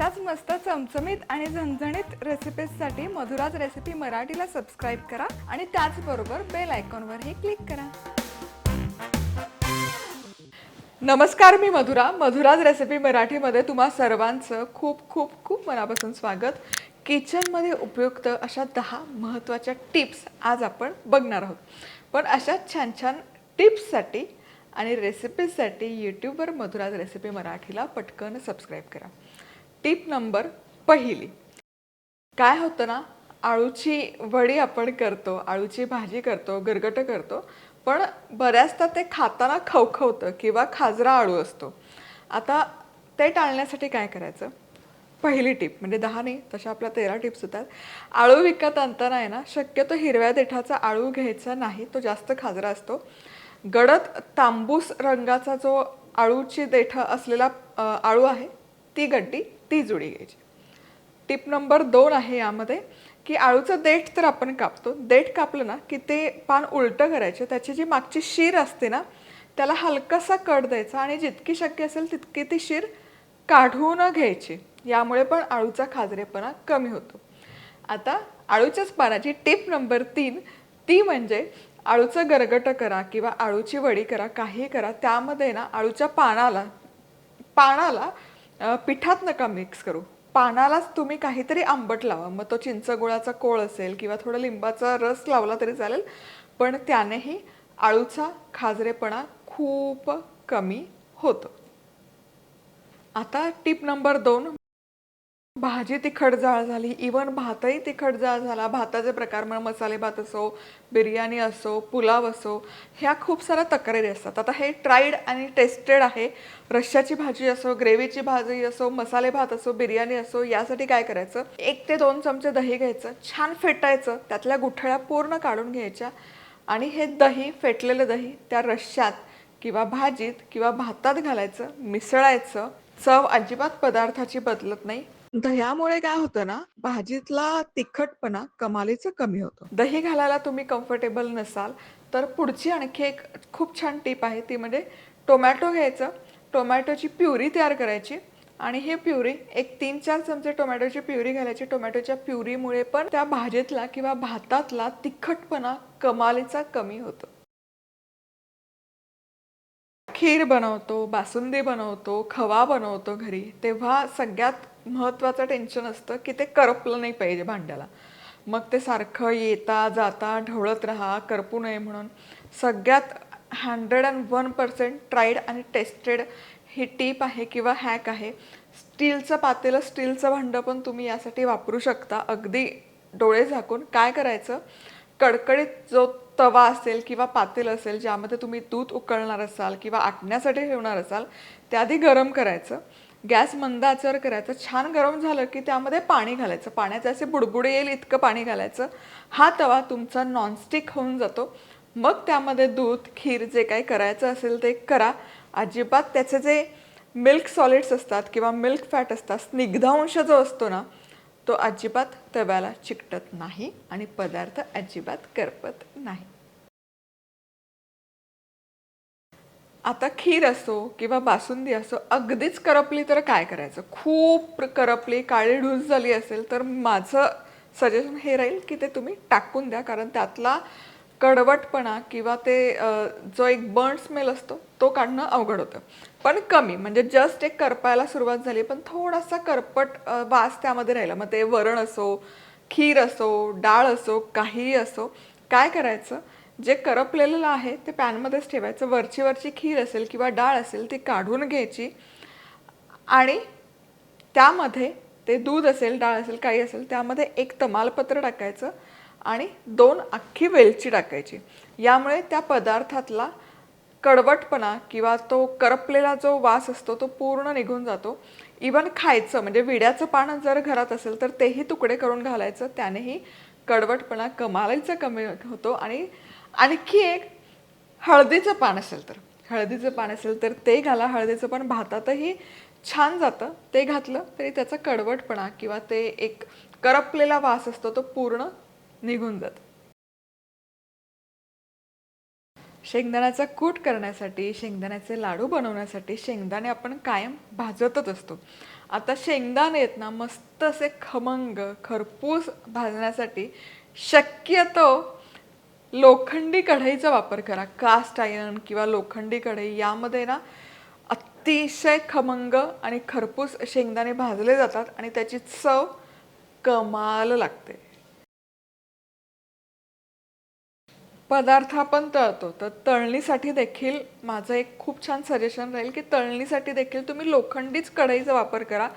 अशाच मस्त चमचमीत आणि झणझणीत रेसिपीजसाठी मधुराज रेसिपी मराठीला सबस्क्राईब करा आणि त्याचबरोबर बेल आयकॉनवरही क्लिक करा. नमस्कार मी मधुरा. मधुराज रेसिपी मराठीमध्ये तुम्हा सर्वांचं खूप खूप खूप मनापासून स्वागत. किचनमध्ये उपयुक्त अशा दहा महत्त्वाच्या टिप्स आज आपण बघणार आहोत. पण अशा छान छान टिप्ससाठी आणि रेसिपीजसाठी यूट्यूबवर मधुराज रेसिपी मराठीला पटकन सबस्क्राईब करा. टिप नंबर पहिली. काय होतं ना आळूची वडी आपण करतो आळूची भाजी करतो गरगट करतो पण बऱ्याचदा ते खाताना खवखवतं किंवा खाजरा आळू असतो. आता ते टाळण्यासाठी काय करायचं? पहिली टिप म्हणजे दहा नाही तशा आपल्या तेरा टिप्स होतात. आळू विकत आणताना आहे ना शक्यतो हिरव्या देठाचा आळू घ्यायचा नाही तो जास्त खाजरा असतो. गडद तांबूस रंगाचा जो आळूची देठं असलेला आळू आहे ती गड्डी ती जुडी घ्यायची. टिप नंबर दोन आहे यामध्ये की आळूचं देठ तर आपण कापतो. देठ कापलं ना की ते पान उलटं करायचं. त्याची जी मागची शीर असते ना त्याला हलकासा कट द्यायचा आणि जितकी शक्य असेल तितकी ती शीर काढून घ्यायची. यामुळे पण आळूचा खाजरेपणा कमी होतो. आता आळूच्याच पानाची टिप नंबर तीन ती म्हणजे आळूचं गरगट करा किंवा आळूची वडी करा काही करा त्यामध्ये ना आळूच्या पानाला पानाला अ, पिठात नका मिक्स करू. पानालाच तुम्ही काहीतरी आंबट लावा. मग तो चिंच गुळाचा कोळ असेल किंवा थोडा लिंबाचा रस लावला तरी चालेल. पण त्यानेही आळूचा खाजरेपणा खूप कमी होतो. आता टिप नंबर दोन. भाजी तिखट जाळ झाली. इवन भातही तिखट जाळ झाला. भाताचे प्रकार म्हणून मसाले भात असो बिर्याणी असो पुलाव असो ह्या खूप साऱ्या तक्रारी असतात. आता हे ट्राईड आणि टेस्टेड आहे. रश्श्याची भाजी असो ग्रेव्हीची भाजी असो मसाले भात असो बिर्याणी असो यासाठी काय करायचं? एक ते दोन चमचे दही घ्यायचं. छान फेटायचं. त्यातल्या गुठळ्या पूर्ण काढून घ्यायच्या. आणि हे दही फेटलेलं दही त्या रश्श्यात किंवा भाजीत किंवा भातात घालायचं मिसळायचं. चव अजिबात पदार्थाची बदलत नाही. दह्यामुळे काय होतं ना भाजीतला तिखटपणा कमालीचं कमी होतो. दही घालायला तुम्ही कम्फर्टेबल नसाल तर पुढची आणखी एक खूप छान टीप आहे ती म्हणजे टोमॅटो घ्यायचं. टोमॅटोची प्युरी तयार करायची आणि हे प्युरी एक तीन चार चमचे टोमॅटोची प्युरी घालायची. टोमॅटोच्या प्युरीमुळे पण त्या भाजीतला किंवा भातातला तिखटपणा कमालीचा कमी होतो. खीर बनवतो बासुंदी बनवतो खवा बनवतो घरी तेव्हा सगळ्यात महत्त्वाचं टेन्शन असतं की ते करपलं नाही पाहिजे भांड्याला. मग ते सारखं येता जाता ढवळत राहा करपू नये म्हणून. सगळ्यात hundred and one percent tried आणि टेस्टेड ही टीप आहे किंवा हॅक आहे. स्टीलचं पातेलं स्टीलचं भांडं पण तुम्ही यासाठी वापरू शकता. अगदी डोळे झाकून काय करायचं? कडकडीत जो तवा असेल किंवा पातेल असेल ज्यामध्ये तुम्ही दूध उकळणार असाल किंवा आटण्यासाठी ठेवणार असाल ते आधी गरम करायचं. गॅस मंद आचर करायचं. छान गरम झालं की त्यामध्ये पाणी घालायचं. पाण्याचे असे बुडबुडे येईल इतकं पाणी घालायचं. हा तवा तुमचा नॉनस्टिक होऊन जातो. मग त्यामध्ये दूध खीर जे काही करायचं असेल ते करा. अजिबात त्याचे जे मिल्क सॉलिड्स असतात किंवा मिल्क फॅट असतात स्निग्धांश जो असतो ना तो अजिबात तव्याला चिकटत नाही आणि पदार्थ अजिबात करपत नाही. आता खीर असो किंवा बासुंदी असो अगदीच करपली तर काय करायचं? खूप करपली काळी ढूस झाली असेल तर माझं सजेशन हे राहील की ते तुम्ही टाकून द्या कारण त्यातला कडवटपणा किंवा ते जो एक बर्न स्मेल असतो तो काढणं अवघड होतं. पण कमी म्हणजे जस्ट एक करपायला सुरुवात झाली पण थोडासा करपट वास त्यामध्ये राहिला. मग ते वरण असो खीर असो डाळ असो काहीही असो काय करायचं? जे करपलेलं आहे ते पॅनमध्येच ठेवायचं. वरची वरची खीर असेल किंवा डाळ असेल ती काढून घ्यायची. आणि त्यामध्ये ते दूध असेल डाळ असेल काही असेल त्यामध्ये एक तमालपत्र टाकायचं आणि दोन अख्खी वेलची टाकायची. यामुळे त्या पदार्थातला कडवटपणा किंवा तो करपलेला जो वास असतो तो पूर्ण निघून जातो. इवन खायचं म्हणजे विड्याचं पान जर घरात असेल तर तेही तुकडे करून घालायचं. त्यानेही कडवटपणा कमालीचा कमी होतो. आणि आणखी एक हळदीचं पान असेल तर. हळदीचं पान असेल तर ते घाला. हळदीचं पान भातातही छान जातं. ते घातलं तरी त्याचा कडवटपणा किंवा ते एक करपलेला वास असतो तो पूर्ण निघून जातो. शेंगदाण्याचा कूट करण्यासाठी शेंगदाण्याचे लाडू बनवण्यासाठी शेंगदाणे आपण कायम भाजतच असतो. आता शेंगदाणे आहेत ना मस्त असे खमंग खरपूस भाजण्यासाठी शक्यतो लोखंडी कढईचा वापर करा. कास्ट आयर्न किंवा लोखंडी कढई यामध्ये ना अतिशय खमंग आणि खरपूस शेंगदाणे भाजले जातात आणि त्याची चव कमाल लागते. पदार्थ आपण तळतो. तर तळणीसाठी देखील माझं एक खूप छान सजेशन राहील की तळणीसाठी देखील तुम्ही लोखंडीच कढईचा वापर करा.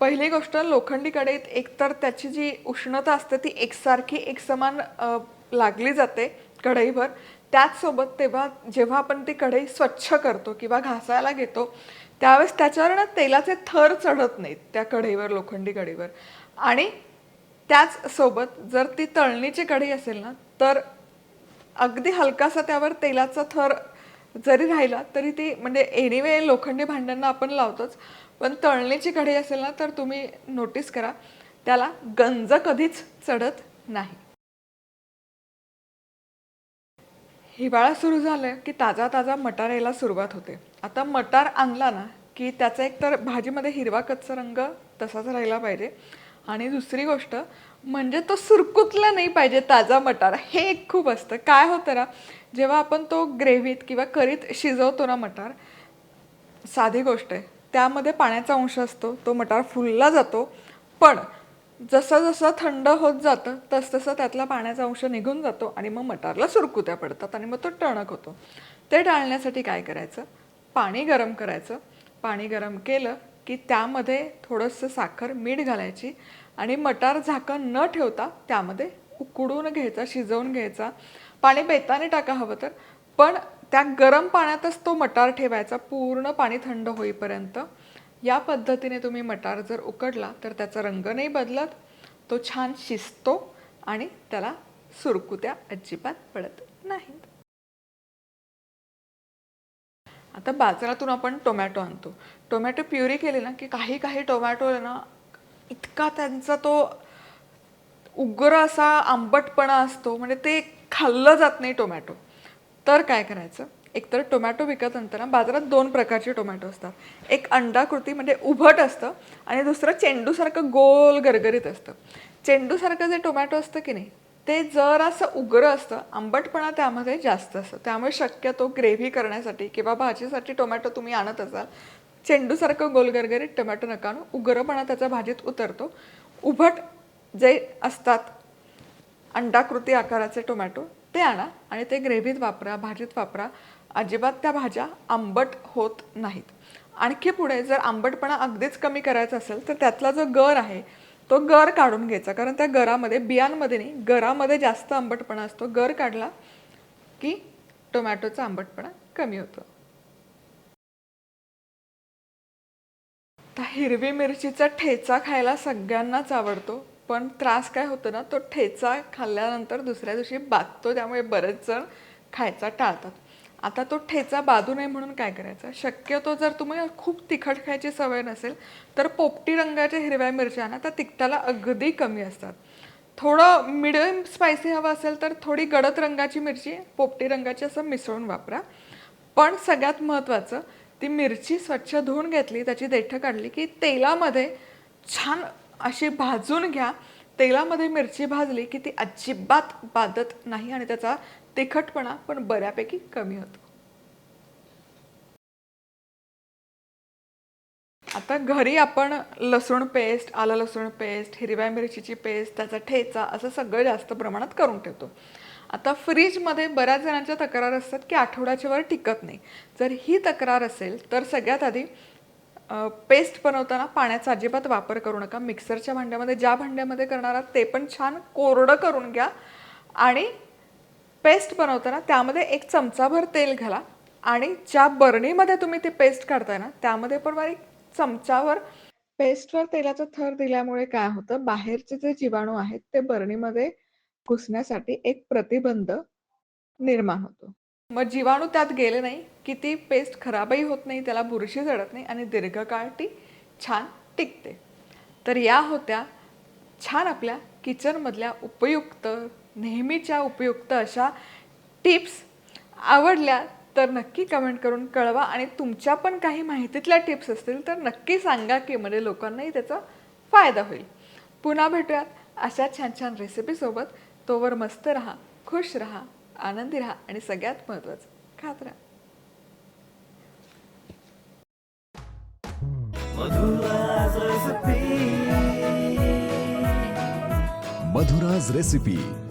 पहिली गोष्ट लोखंडी कढईत एकतर त्याची जी उष्णता असते ती एकसारखी एकसमान लागली जाते कढईभर त्याचसोबत तेव्हा जेव्हा आपण ती कढई स्वच्छ करतो किंवा घासायला घेतो त्यावेळेस त्याच्यावर ना तेलाचे थर चढत नाहीत त्या कढईवर लोखंडी कढईवर. आणि त्याचसोबत जर ती तळणीची कढई असेल ना तर अगदी हलकासा त्यावर तेलाचा थर जरी राहिला तरी ती म्हणजे एनिवे लोखंडी भांड्यांना आपण लावतोच. पण तळणीची कढई असेल ना तर तुम्ही नोटीस करा त्याला गंज कधीच चढत नाही. हिवाळा सुरू झालं की ताजा ताजा मटार यायला सुरुवात होते. आता मटार आणला ना की त्याचा एक तर भाजीमध्ये हिरवा कच्चा रंग तसाच राहिला पाहिजे. आणि दुसरी गोष्ट म्हणजे तो सुरकुतला नाही पाहिजे ताजा मटार. हे एक खूप असतं. काय होतं ना जेव्हा आपण तो ग्रेव्हीत किंवा करीत शिजवतो ना मटार साधी गोष्ट आहे. त्यामध्ये पाण्याचा अंश असतो तो मटार फुलला जातो. पण जसं जसं थंड होत जातं तसतसं त्यातला पाण्याचा अंश निघून जातो आणि मग मटारला सुरकुत्या पडतात आणि मग तो टणक होतो. ते टाळण्यासाठी काय करायचं? पाणी गरम करायचं. पाणी गरम केलं की त्यामध्ये थोडंसं साखर मीठ घालायची आणि मटार झाकण न ठेवता त्यामध्ये उकडून घ्यायचा शिजवून घ्यायचा. पाणी बेताने टाका हवं तर पण त्या गरम पाण्यातच तो मटार ठेवायचा पूर्ण पाणी थंड होईपर्यंत. या पद्धतीने तुम्ही मटार जर उकडला तर त्याचा रंग नाही बदलत तो छान शिजतो आणि त्याला सुरकुत्या अजिबात पडत नाहीत. आता बाजारातून आपण टोमॅटो आणतो. टोमॅटो प्युरी केली ना की काही काही टोमॅटो आहे ना इतका त्यांचा तो उग्र असा आंबटपणा असतो म्हणजे ते खाल्लं जात नाही टोमॅटो. तर काय करायचं? एकतर टोमॅटो विकत आणताना बाजारात दोन प्रकारचे टोमॅटो असतात. एक अंडाकृती म्हणजे उभट असतं आणि दुसरं चेंडूसारखं गोल गरगरीत असतं. चेंडूसारखं जे टोमॅटो असतं की नाही ते जर असं उग्र असतं आंबटपणा त्यामध्ये जास्त असतं. त्यामुळे शक्यतो ग्रेव्ही करण्यासाठी किंवा भाजीसाठी टोमॅटो तुम्ही आणत असाल चेंडूसारखं गोलगरगरीत टोमॅटो नका आणू. उग्रपणा त्याचा भाजीत उतरतो. उभट जे असतात अंडाकृती आकाराचे टोमॅटो ते आणा आणि ते ग्रेव्हीत वापरा भाजीत वापरा. अजिबात त्या भाज्या आंबट होत नाहीत. आणखी पुढे जर आंबटपणा अगदीच कमी करायचा असेल तर त्यातला जो गर आहे तो गर काढून घ्यायचा. कारण त्या गरामध्ये बियांमध्ये नाही गरामध्ये जास्त आंबटपणा असतो. गर काढला की टोमॅटोचा आंबटपणा कमी होतो. आता हिरवी मिरचीचा ठेचा खायला सगळ्यांनाच आवडतो. पण त्रास काय होतो ना तो ठेचा खाल्ल्यानंतर दुसऱ्या दिवशी बाधतो त्यामुळे बरेच जण खायचा टाळतात. आता तो ठेचा बाजू नये म्हणून काय करायचं? शक्यतो जर तुम्ही खूप तिखट खायची सवय नसेल तर पोपटी रंगाच्या हिरव्या मिरच्या ना त्या तिखटाला अगदी कमी असतात. थोडं मिडियम स्पायसी हवं असेल तर थोडी गडद रंगाची मिरची पोपटी रंगाची असं मिसळून वापरा. पण सगळ्यात महत्त्वाचं ती मिरची स्वच्छ धुवून घेतली त्याची देठं काढली की तेलामध्ये छान अशी भाजून घ्या. तेलामध्ये मिरची भाजली की ती अजिबात बाधत नाही आणि त्याचा तिखटपणा पण बऱ्यापैकी कमी होतो. आता घरी आपण लसूण पेस्ट आलं लसूण पेस्ट हिरव्या मिरचीची पेस्ट त्याचा ठेचा असं सगळं जास्त प्रमाणात करून ठेवतो. आता फ्रीजमध्ये बऱ्याच जणांच्या तक्रार असतात की आठवड्याच्या वर टिकत नाही. जर ही तक्रार असेल तर सगळ्यात आधी पेस्ट बनवताना पाण्याचा अजिबात वापर करू नका. मिक्सरच्या भांड्यामध्ये ज्या भांड्यामध्ये करणार आहात ते पण छान कोरडं करून घ्या आणि पेस्ट बनवताना त्यामध्ये एक चमचाभर तेल घाला आणि ज्या बरणीमध्ये तुम्ही ती पेस्ट काढताय ना त्यामध्ये पण एक चमचावर पेस्टवर तेलाचा थर दिल्यामुळे काय होतं बाहेरचे जे जीवाणू आहेत ते बरणीमध्ये घुसण्यासाठी एक प्रतिबंध निर्माण होतो. मग जीवाणू त्यात गेले नाही की ती पेस्ट खराबही होत नाही त्याला बुरशी जडत नाही आणि दीर्घकाळ ती छान टिकते. तर या होत्या छान आपल्या किचनमधल्या उपयुक्त नेहमीच्या उपयुक्त अशा टिप्स आवडल्या तर नक्की कमेंट करून कळवा. आणि तुमच्या पण काही माहितीतल्या टिप्स असतील तर नक्की सांगा की म्हणजे लोकांनाही त्याचा फायदा होईल. पुन्हा भेटूयात अशा छान छान रेसिपीसोबत तोवर मस्त राहा खुश राहा आनंदी राहा आणि सगळ्यात महत्त्वाचं खात राहा. मधुराज रेसिपी